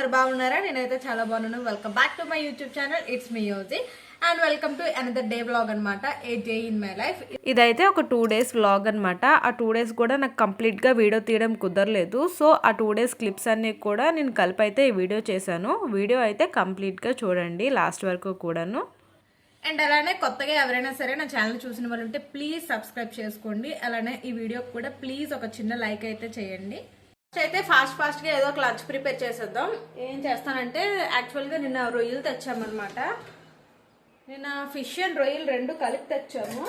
ఉన్నారు బాగున్నారా? నేనైతే చాలా బాగున్నాను. Welcome back to my YouTube channel it's me Yoji and welcome to another day vlog అనమాట a day in my life ఇదైతే ఒక టూ డేస్ వ్లాగ్ అనమాట ఆ టూ డేస్ కూడా నాకు కంప్లీట్గా వీడియో తీయడం కుదరలేదు. సో ఆ టూ డేస్ క్లిప్స్ అన్ని కూడా నేను కలిపి అయితే ఈ వీడియో చేశాను. వీడియో అయితే కంప్లీట్గా చూడండి లాస్ట్ వరకు కూడాను. అండ్ అలానే కొత్తగా ఎవరైనా సరే నా ఛానల్ చూసిన వాళ్ళు ఉంటే ప్లీజ్ సబ్స్క్రైబ్ చేసుకోండి. అలానే ఈ వీడియోకి కూడా ప్లీజ్ ఒక చిన్న లైక్ అయితే చేయండి. ఫస్ట్ అయితే ఫాస్ట్ ఫాస్ట్గా ఏదో ఒక లంచ్ ప్రిపేర్ చేసేద్దాం. ఏం చేస్తానంటే యాక్చువల్గా నిన్న రొయ్యలు తెచ్చామన్నమాట. నిన్న ఫిష్ అండ్ రొయ్యలు రెండు కలిపి తెచ్చాము.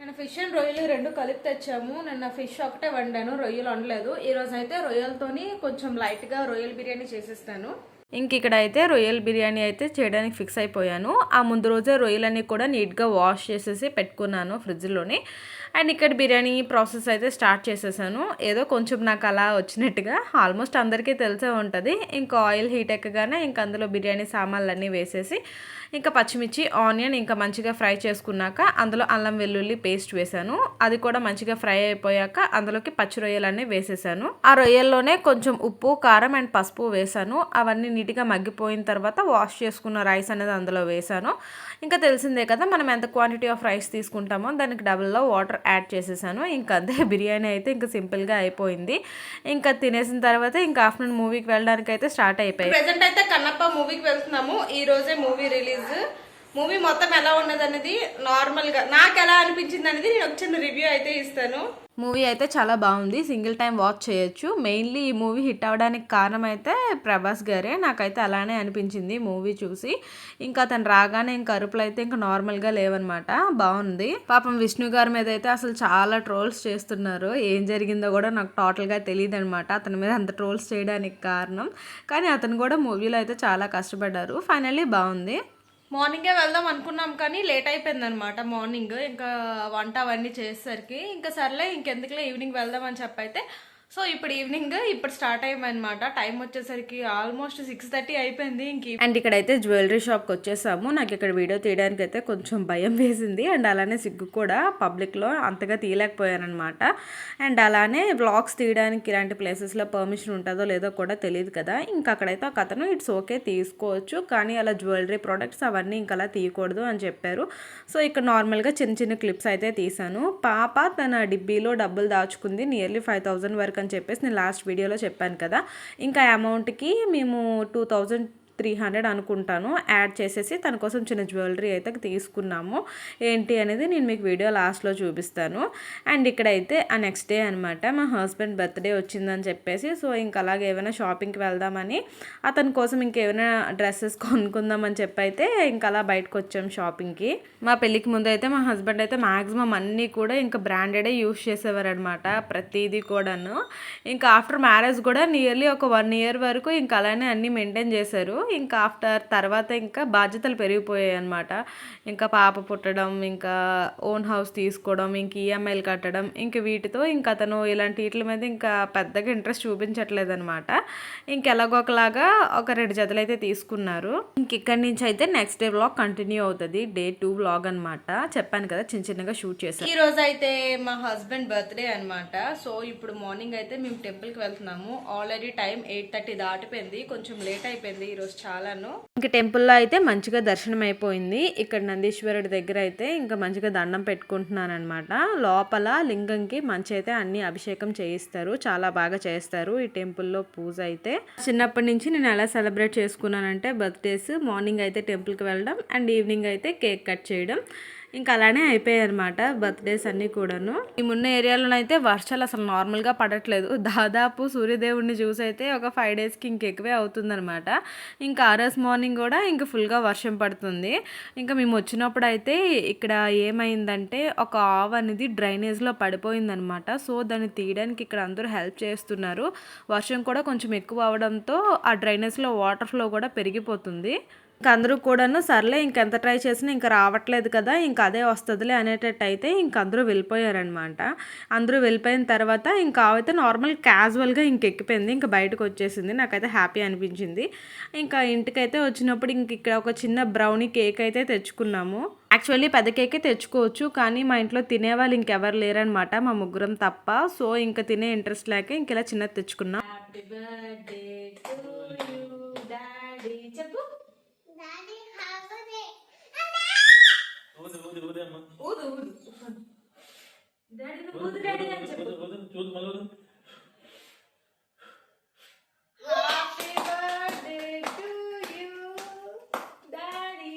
నేను ఫిష్ అండ్ రొయ్యలు రెండు కలిపి తెచ్చాము. నిన్న ఫిష్ ఒకటే వండాను రొయ్యలు వండలేదు. ఈ రోజు అయితే రొయ్యలతోని కొంచెం లైట్గా రొయ్యల బిర్యానీ చేసేస్తాను. ఇంక ఇక్కడ అయితే రొయ్యల బిర్యానీ అయితే చేయడానికి ఫిక్స్ అయిపోయాను. ఆ ముందు రోజే రొయ్యలన్నీ కూడా నీట్గా వాష్ చేసేసి పెట్టుకున్నాను ఫ్రిడ్జ్లోనే. అండ్ ఇక్కడ బిర్యానీ ప్రాసెస్ అయితే స్టార్ట్ చేసేసాను. ఏదో కొంచెం నాకు అలా వచ్చినట్టుగా ఆల్మోస్ట్ అందరికీ తెలిసే ఉంటుంది. ఇంకా ఆయిల్ హీట్ ఎక్కగానే ఇంకా అందులో బిర్యానీ సామాన్లు అన్నీ వేసేసి ఇంకా పచ్చిమిర్చి ఆనియన్ ఇంకా మంచిగా ఫ్రై చేసుకున్నాక అందులో అల్లం వెల్లుల్లి పేస్ట్ వేసాను అది కూడా మంచిగా ఫ్రై అయిపోయాక అందులోకి పచ్చి రొయ్యలన్నీ వేసేసాను. ఆ రొయ్యల్లోనే కొంచెం ఉప్పు కారం అండ్ పసుపు వేసాను అవన్నీ నీట్గా మగ్గిపోయిన తర్వాత వాష్ చేసుకున్న రైస్ అనేది అందులో వేసాను ఇంకా తెలిసిందే కదా మనం ఎంత క్వాంటిటీ ఆఫ్ రైస్ తీసుకుంటామో దానికి డబుల్లో వాటర్ యాడ్ చేసేసాను. ఇంకా అంతే బిర్యానీ అయితే ఇంకా సింపుల్గా అయిపోయింది. ఇంకా తినేసిన తర్వాత ఇంకా ఆఫ్టర్నూన్ మూవీకి వెళ్ళడానికి అయితే స్టార్ట్ అయిపోయాయి ప్రజెంట్ అయితే కన్నప్ప మూవీకి వెళ్తున్నాము. ఈ రోజే మూవీ రిలీజ్ మూవీ మొత్తం ఎలా ఉన్నది అనేది నార్మల్గా నాకు ఎలా అనిపించింది అనేది నేను ఒక చిన్న రివ్యూ అయితే ఇస్తాను. మూవీ అయితే చాలా బాగుంది. సింగిల్ టైం వాచ్ చేయొచ్చు. మెయిన్లీ ఈ మూవీ హిట్ అవ్వడానికి కారణం అయితే ప్రభాస్ గారే. నాకైతే అలానే అనిపించింది మూవీ చూసి. ఇంకా అతను రాగానే ఇంకా అరుపులు అయితే ఇంకా నార్మల్గా లేవనమాట బాగుంది. పాపం విష్ణు గారి మీద అయితే అసలు చాలా ట్రోల్స్ చేస్తున్నారు. ఏం జరిగిందో కూడా నాకు టోటల్గా తెలియదు అనమాట అతని మీద అంత ట్రోల్స్ చేయడానికి కారణం. కానీ అతను కూడా మూవీలో అయితే చాలా కష్టపడ్డారు. ఫైనల్లీ బాగుంది. మార్నింగే వెళ్దాం అనుకున్నాం కానీ లేట్ అయిపోయింది అనమాట మార్నింగ్. ఇంకా వంట అవన్నీ చేసేసరికి ఇంకా సర్లే ఇంకెందుకులే ఈవినింగ్ వెళ్దాం అని చెప్పైతే సో ఇప్పుడు ఈవినింగ్ ఇప్పుడు స్టార్ట్ అయ్యామన్నమాట. టైం వచ్చేసరికి ఆల్మోస్ట్ సిక్స్ థర్టీ అయిపోయింది ఇంక అండ్ ఇక్కడైతే జ్యువెలరీ షాప్కి వచ్చేసాము. నాకు ఇక్కడ వీడియో తీయడానికి అయితే కొంచెం భయం వేసింది. అండ్ అలానే సిగ్గు కూడా పబ్లిక్లో అంతగా తీయలేకపోయానమాట అండ్ అలానే బ్లాగ్స్ తీయడానికి ఇలాంటి ప్లేసెస్లో పర్మిషన్ ఉంటుందో లేదో కూడా తెలియదు కదా. ఇంకా అక్కడైతే ఒక అతను ఇట్స్ ఓకే తీసుకోవచ్చు. కానీ అలా జ్యువెలరీ ప్రోడక్ట్స్ అవన్నీ ఇంకా అలా తీయకూడదు అని చెప్పారు. సో ఇక్కడ నార్మల్గా చిన్న చిన్న క్లిప్స్ అయితే తీసాను పాప తన డిబ్బీలో డబ్బులు దాచుకుంది. నియర్లీ ఫైవ్ థౌజండ్ వరకు అని చెప్పేసి నేను లాస్ట్ వీడియోలో చెప్పాను కదా. ఇంకా అమౌంట్కి మేము టూ థౌజండ్ త్రీ హండ్రెడ్ అనుకుంటాను. యాడ్ చేసేసి తన కోసం చిన్న జ్యువెలరీ అయితే తీసుకున్నాము. ఏంటి అనేది నేను మీకు వీడియో లాస్ట్లో చూపిస్తాను. అండ్ ఇక్కడైతే ఆ నెక్స్ట్ డే అనమాట మా హస్బెండ్ బర్త్డే వచ్చిందని చెప్పేసి సో ఇంకా అలాగే ఏమైనా షాపింగ్కి వెళ్దామని అతని కోసం ఇంకేమైనా డ్రెస్సెస్ కొనుక్కుందామని చెప్పి అయితే ఇంకా అలా బయటకు వచ్చాం షాపింగ్కి. మా పెళ్ళికి ముందు అయితే మా హస్బెండ్ అయితే మ్యాక్సిమం అన్నీ కూడా ఇంకా బ్రాండెడే యూస్ చేసేవారనమాట ప్రతిదీ కూడాను. ఇంకా ఆఫ్టర్ మ్యారేజ్ కూడా నియర్లీ ఒక వన్ ఇయర్ వరకు ఇంకా అలానే అన్నీ మెయింటైన్ చేశారు. ఇంకా ఆఫ్టర్ తర్వాత ఇంకా బాధ్యతలు పెరిగిపోయాయి అనమాట ఇంకా పాప పుట్టడం ఇంకా ఓన్ హౌస్ తీసుకోవడం ఇంక ఈఎంఐలు కట్టడం ఇంక వీటితో ఇంకా అతను ఇలాంటి వీటి మీద ఇంకా పెద్దగా ఇంట్రెస్ట్ చూపించట్లేదు అనమాట ఇంకెలాగోకలాగా ఒక రెండు జతలు అయితే తీసుకున్నారు. ఇంక ఇక్కడి నుంచి అయితే నెక్స్ట్ డే వ్లాగ్ కంటిన్యూ అవుతుంది. డే టూ వ్లాగ్ అనమాట చెప్పాను కదా చిన్న చిన్నగా షూట్ చేశాను ఈ రోజు అయితే మా హస్బెండ్ బర్త్డే అనమాట సో ఇప్పుడు మార్నింగ్ అయితే మేము టెంపుల్కి వెళ్తున్నాము. ఆల్రెడీ టైం ఎయిట్ థర్టీ దాటిపోయింది. కొంచెం లేట్ అయిపోయింది. ఈ రోజు చాలాను. ఇంక టెంపుల్లో అయితే మంచిగా దర్శనం అయిపోయింది. ఇక్కడ నందీశ్వరుడి దగ్గర అయితే ఇంకా మంచిగా దండం పెట్టుకుంటున్నాను అనమాట లోపల లింగంకి మంచి అయితే అన్ని అభిషేకం చేయిస్తారు. చాలా బాగా చేస్తారు ఈ టెంపుల్లో పూజ అయితే. చిన్నప్పటి నుంచి నేను ఎలా సెలబ్రేట్ చేసుకున్నానంటే బర్త్డేస్ మార్నింగ్ అయితే టెంపుల్కి వెళ్ళడం అండ్ ఈవినింగ్ అయితే కేక్ కట్ చేయడం. ఇంకా అలానే అయిపోయాయి అనమాట బర్త్డేస్ అన్నీ కూడాను. ఈ మున్న ఏరియాలోనైతే అయితే వర్షాలు అసలు నార్మల్గా పడట్లేదు. దాదాపు సూర్యదేవుడిని చూసి అయితే ఒక ఫైవ్ డేస్కి ఇంకెక్కువే అవుతుందనమాట ఇంకా ఆ రోజు మార్నింగ్ కూడా ఇంకా ఫుల్గా వర్షం పడుతుంది. ఇంకా మేము వచ్చినప్పుడు అయితే ఇక్కడ ఏమైందంటే ఒక ఆవు అనేది డ్రైనేజ్లో పడిపోయిందనమాట సో దాన్ని తీయడానికి ఇక్కడ అందరూ హెల్ప్ చేస్తున్నారు. వర్షం కూడా కొంచెం ఎక్కువ అవడంతో ఆ డ్రైనేజ్లో వాటర్ ఫ్లో కూడా పెరిగిపోతుంది. ఇంకా అందరూ కూడాను సర్లే ఇంకెంత ట్రై చేసినా ఇంకా రావట్లేదు కదా ఇంకా అదే వస్తుందిలే అనేటట్టు అయితే ఇంక అందరూ వెళ్ళిపోయారనమాట అందరూ వెళ్ళిపోయిన తర్వాత ఇంకా అయితే నార్మల్ క్యాజువల్గా ఇంక ఎక్కిపోయింది ఇంకా బయటకు వచ్చేసింది. నాకైతే హ్యాపీ అనిపించింది. ఇంకా ఇంటికైతే వచ్చినప్పుడు ఇంక ఇక్కడ ఒక చిన్న బ్రౌనీ కేక్ అయితే తెచ్చుకున్నాము. యాక్చువల్లీ పెద్ద కేకే తెచ్చుకోవచ్చు కానీ మా ఇంట్లో తినేవాళ్ళు ఇంకెవరు లేరనమాట మా ముగ్గురం తప్ప. సో ఇంకా తినే ఇంట్రెస్ట్ లేక ఇంక ఇలా చిన్నది తెచ్చుకున్నాం. హ్యాపీ బర్త్డే చెప్పు. ఊదు ఊదు ఊదు అమ్మ ఊదు ఊదు డాడీ ఊదు డాడీ అని చెప్పు ఊదు ఊదు చూడు మళ్ళీ ఊదు happy birthday to you daddy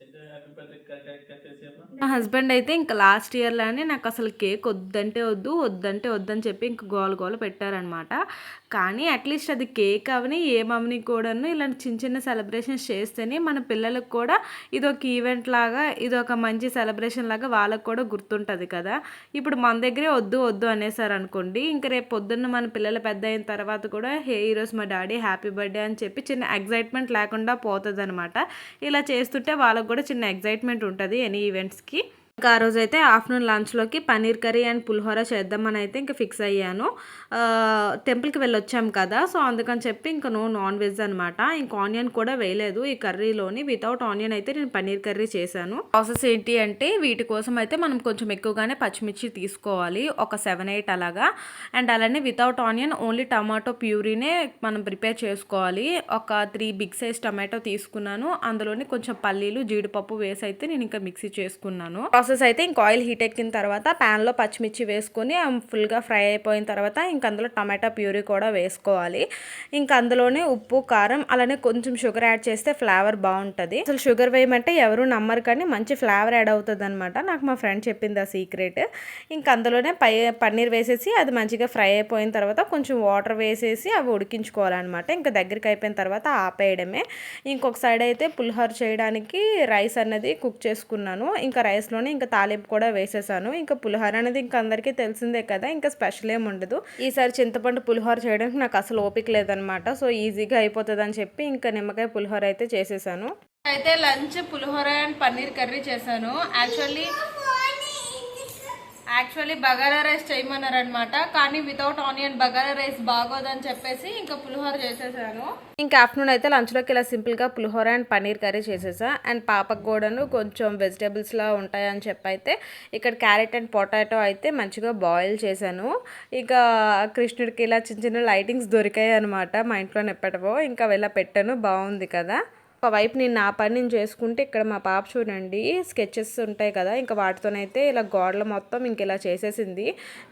చెట్టు హ్యాపీ బర్త్డే కట్ కట్ చేసి అమ్మ మా హస్బెండ్ అయితే ఇంకా లాస్ట్ ఇయర్లోనే నాకు అసలు కేక్ వద్దంటే వద్దు వద్దంటే వద్దని చెప్పి ఇంక గోల గోల పెట్టారనమాట. కానీ అట్లీస్ట్ అది కేక్ అవని ఏమవని కూడాను ఇలాంటి చిన్న చిన్న సెలబ్రేషన్స్ చేస్తేనే మన పిల్లలకు కూడా ఇది ఒక ఈవెంట్ లాగా ఇది ఒక మంచి సెలబ్రేషన్ లాగా వాళ్ళకు కూడా గుర్తుంటుంది కదా. ఇప్పుడు మన దగ్గరే వద్దు వద్దు అనేసారు అనుకోండి ఇంకా రేపు పొద్దున్న మన పిల్లలు పెద్ద అయిన తర్వాత కూడా హే ఈరోజు మా డాడీ హ్యాపీ బర్త్డే అని చెప్పి చిన్న ఎగ్జైట్మెంట్ లేకుండా పోతుంది ఇలా చేస్తుంటే వాళ్ళకు కూడా చిన్న ఎగ్జైట్మెంట్ ఉంటుంది ఎనీ ఈవెంట్స్కి aqui. ఇంకా ఆ రోజు అయితే ఆఫ్టర్నూన్ లంచ్లోకి పన్నీర్ కర్రీ అండ్ పులిహోర చేద్దామని అయితే ఇంకా ఫిక్స్ అయ్యాను. టెంపుల్కి వెళ్ళొచ్చాం కదా సో అందుకని చెప్పి ఇంకా నో నాన్ వెజ్ అనమాట ఇంకా ఆనియన్ కూడా వేయలేదు ఈ కర్రీలోని. వితౌట్ ఆనియన్ అయితే నేను పన్నీర్ కర్రీ చేశాను. ప్రాసెస్ ఏంటి అంటే వీటి కోసం అయితే మనం కొంచెం ఎక్కువగానే పచ్చిమిర్చి తీసుకోవాలి ఒక సెవెన్ ఎయిట్ అలాగా. అండ్ అలానే వితౌట్ ఆనియన్ ఓన్లీ టమాటో ప్యూరీనే మనం ప్రిపేర్ చేసుకోవాలి. ఒక త్రీ బిగ్ సైజ్ టమాటో తీసుకున్నాను. అందులోని కొంచెం పల్లీలు జీడిపప్పు వేసి అయితే నేను ఇంకా మిక్సీ చేసుకున్నాను. ప్రాసెస్ అయితే ఇంక ఆయిల్ హీట్ ఎక్కిన తర్వాత ప్యాన్లో పచ్చిమిర్చి వేసుకొని ఫుల్గా ఫ్రై అయిపోయిన తర్వాత ఇంకా అందులో టమాటా ప్యూరీ కూడా వేసుకోవాలి. ఇంకా అందులోనే ఉప్పు కారం అలానే కొంచెం షుగర్ యాడ్ చేస్తే ఫ్లేవర్ బాగుంటుంది. అసలు షుగర్ వేయమంటే ఎవరు నమ్మరు కానీ మంచి ఫ్లేవర్ యాడ్ అవుతుంది అనమాట నాకు మా ఫ్రెండ్ చెప్పింది ఆ సీక్రెట్. ఇంకా అందులోనే పై పన్నీర్ వేసేసి అది మంచిగా ఫ్రై అయిపోయిన తర్వాత కొంచెం వాటర్ వేసేసి అవి ఉడికించుకోవాలన్నమాట. ఇంకా దగ్గరికి అయిపోయిన తర్వాత ఆపేయడమే. ఇంకొక సైడ్ అయితే పులిహోర చేయడానికి రైస్ అనేది కుక్ చేసుకున్నాను. ఇంకా రైస్లోనే ఇంకా తాలింపు కూడా వేసేసాను. ఇంకా పులిహోర అనేది ఇంకా అందరికీ తెలిసిందే కదా ఇంకా స్పెషల్ ఏమి ఉండదు. ఈసారి చింతపండు పులిహోర చేయడానికి నాకు అసలు ఓపిక లేదనమాట సో ఈజీగా అయిపోతుంది అని చెప్పి ఇంకా నిమ్మకాయ పులిహోర అయితే చేసేసాను. అయితే lunch pulihora and paneer curry చేశాను. యాక్చువల్లీ యాక్చువల్లీ బగారా రైస్ చేయమన్నారు అనమాట కానీ వితౌట్ ఆనియన్ బగారా రైస్ బాగోదని చెప్పేసి ఇంకా పులిహోర చేసేసాను. ఇంకా ఆఫ్టర్నూన్ అయితే లంచ్లోకి ఇలా సింపుల్గా పులిహోర అండ్ పన్నీర్ కర్రీ చేసేసా. అండ్ పాపకు కూడాను కొంచెం వెజిటేబుల్స్లా ఉంటాయని చెప్పి అయితే ఇక్కడ క్యారెట్ అండ్ పొటాటో అయితే మంచిగా బాయిల్ చేశాను. ఇక కృష్ణుడికి ఇలా చిన్న చిన్న లైటింగ్స్ దొరికాయి అనమాట మా ఇంట్లో నెప్పటవో. ఇంకా వెళ్ళ పెట్టాను. బాగుంది కదా. ఒకవైపు నేను నా పని నేను చేసుకుంటే ఇక్కడ మా పాప చూడండి స్కెచెస్ ఉంటాయి కదా ఇంకా వాటితోనైతే ఇలా గోడలు మొత్తం ఇంక ఇలా చేసేసింది.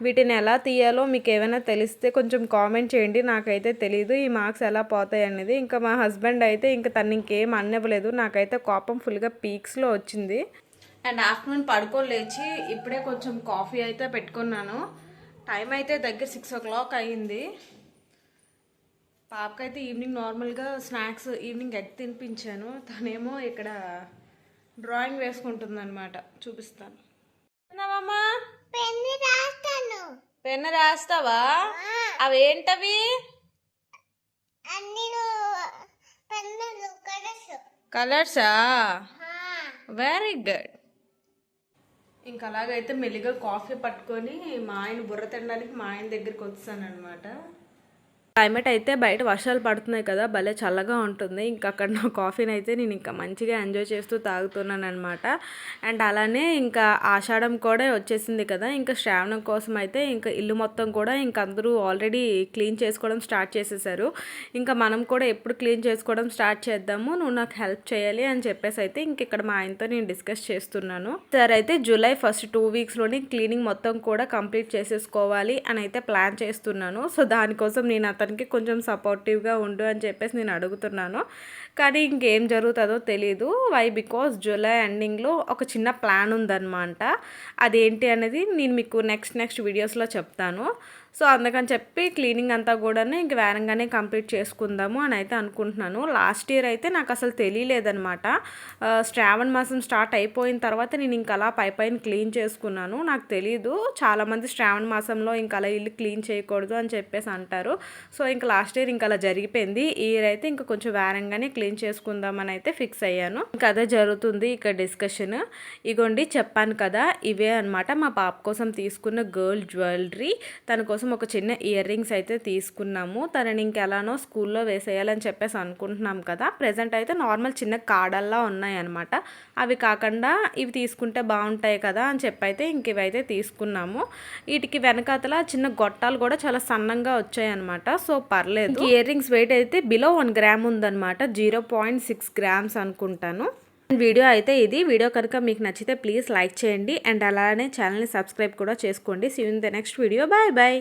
వీటిని ఎలా తీయాలో మీకు ఏమైనా తెలిస్తే కొంచెం కామెంట్ చేయండి నాకైతే తెలియదు ఈ మార్క్స్ ఎలా పోతాయి అనేది. ఇంకా మా హస్బెండ్ అయితే ఇంకా తను ఇంకేం అన్నవ్వలేదు నాకైతే కోపం ఫుల్గా పీక్స్లో వచ్చింది. అండ్ ఆఫ్టర్నూన్ పడుకోలేచి ఇప్పుడే కొంచెం కాఫీ అయితే పెట్టుకున్నాను. టైం అయితే దగ్గర సిక్స్ ఓ క్లాక్ అయ్యింది పాపకైతే ఈవినింగ్ నార్మల్గా స్నాక్స్ ఈవినింగ్ ఎగ్ తినిపించాను. తనేమో ఇక్కడ డ్రాయింగ్ వేసుకుంటుంది అనమాట చూపిస్తాను? పెన్ను రాస్తావా? అవి ఏంటవి కలర్సా. Very good. ఇంకా అలాగైతే మెల్లిగా కాఫీ పట్టుకొని మా ఆయన బుర్ర తినడానికి మా ఆయన దగ్గరికి వచ్చాను అనమాట క్లైమేట్ అయితే బయట వర్షాలు పడుతున్నాయి కదా భలే చల్లగా ఉంటుంది. ఇంకా అక్కడ నా కాఫీని అయితే నేను ఇంకా మంచిగా ఎంజాయ్ చేస్తూ తాగుతున్నాను అనమాట అండ్ అలానే ఇంకా ఆషాఢం కూడా వచ్చేసింది కదా ఇంకా శ్రావణం కోసం అయితే ఇంకా ఇల్లు మొత్తం కూడా ఇంకా అందరూ ఆల్రెడీ క్లీన్ చేసుకోవడం స్టార్ట్ చేసేసారు. ఇంకా మనం కూడా ఎప్పుడు క్లీన్ చేసుకోవడం స్టార్ట్ చేద్దాము నువ్వు నాకు హెల్ప్ చేయాలి అని చెప్పేసి అయితే ఇంక ఇక్కడ మా ఆయనతో నేను డిస్కస్ చేస్తున్నాను. సరే అయితే జూలై ఫస్ట్ టూ వీక్స్లోని క్లీనింగ్ మొత్తం కూడా కంప్లీట్ చేసేసుకోవాలి అని అయితే ప్లాన్ చేస్తున్నాను. సో దానికోసం నేను అతనికి కొంచెం సపోర్టివ్గా ఉండు అని చెప్పేసి నేను అడుగుతున్నాను. కానీ ఇంకేం జరుగుతుందో తెలియదు వై బికాస్ జూలై ఎండింగ్లో ఒక చిన్న ప్లాన్ ఉందన్నమాట. అదేంటి అనేది నేను మీకు నెక్స్ట్ నెక్స్ట్ వీడియోస్లో చెప్తాను. సో అందుకని చెప్పి క్లీనింగ్ అంతా కూడా ఇంక వేరంగానే కంప్లీట్ చేసుకుందాము అని అయితే అనుకుంటున్నాను. లాస్ట్ ఇయర్ అయితే నాకు అసలు తెలియలేదనమాట శ్రావణ మాసం స్టార్ట్ అయిపోయిన తర్వాత నేను ఇంకా అలా పై పైన క్లీన్ చేసుకున్నాను. నాకు తెలియదు చాలామంది శ్రావణ మాసంలో ఇంకా అలా ఇల్లు క్లీన్ చేయకూడదు అని చెప్పేసి అంటారు. సో ఇంకా లాస్ట్ ఇయర్ ఇంకా అలా జరిగిపోయింది. ఈ ఇయర్ అయితే ఇంకా కొంచెం వేరంగానే క్లీన్ చేసుకుందామని అయితే ఫిక్స్ అయ్యాను. ఇంకా అదే జరుగుతుంది ఇక్కడ డిస్కషన్. ఇగోండి చెప్పాను కదా ఇవే అనమాట మా పాప కోసం తీసుకున్న గర్ల్ జ్యువెలరీ. తన కోసం ఒక చిన్న ఇయర్ రింగ్స్ అయితే తీసుకున్నాము. తనని ఇంకెలానో స్కూల్లో వేసేయాలని చెప్పేసి అనుకుంటున్నాం కదా. ప్రజెంట్ అయితే నార్మల్ చిన్న కాడల్లా ఉన్నాయి అనమాట అవి కాకుండా ఇవి తీసుకుంటే బాగుంటాయి కదా అని చెప్పి అయితే ఇంక ఇవైతే తీసుకున్నాము. వీటికి వెనకాతల చిన్న గొట్టాలు కూడా చాలా సన్నంగా వచ్చాయి అనమాట సో పర్లేదు. ఇయర్ రింగ్స్ వెయిట్ అయితే బిలో వన్ గ్రామ్ ఉందన్నమాట. జీరో పాయింట్ సిక్స్ గ్రామ్స్ అనుకుంటాను. వీడియో అయితే ఇది. వీడియో కనుక మీకు నచ్చితే ప్లీజ్ లైక్ చేయండి. అండ్ అలానే ఛానల్ని సబ్స్క్రైబ్ కూడా చేసుకోండి. See in the next video bye bye